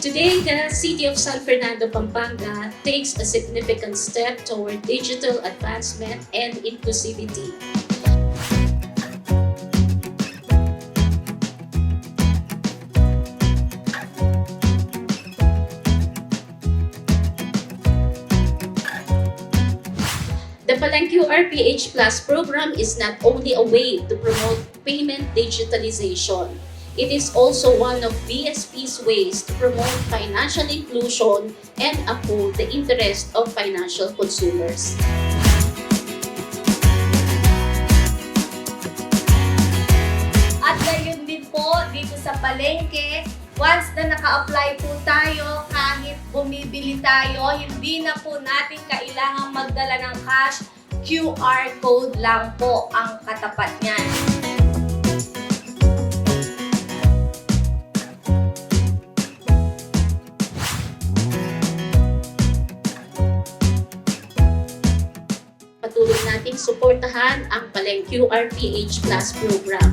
Today, the City of San Fernando, Pampanga takes a significant step toward digital advancement and inclusivity. The Palang RPH Plus program is not only a way to promote payment digitalization, it is also one of BSP's ways to promote financial inclusion and uphold the interest of financial consumers. At gayon din po dito sa palengke, once na naka-apply po tayo, kahit bumibili tayo, hindi na po natin kailangang magdala ng cash. QR code lang po ang katapat niyan. Patuloy nating suportahan ang Palang QRPH Plus program.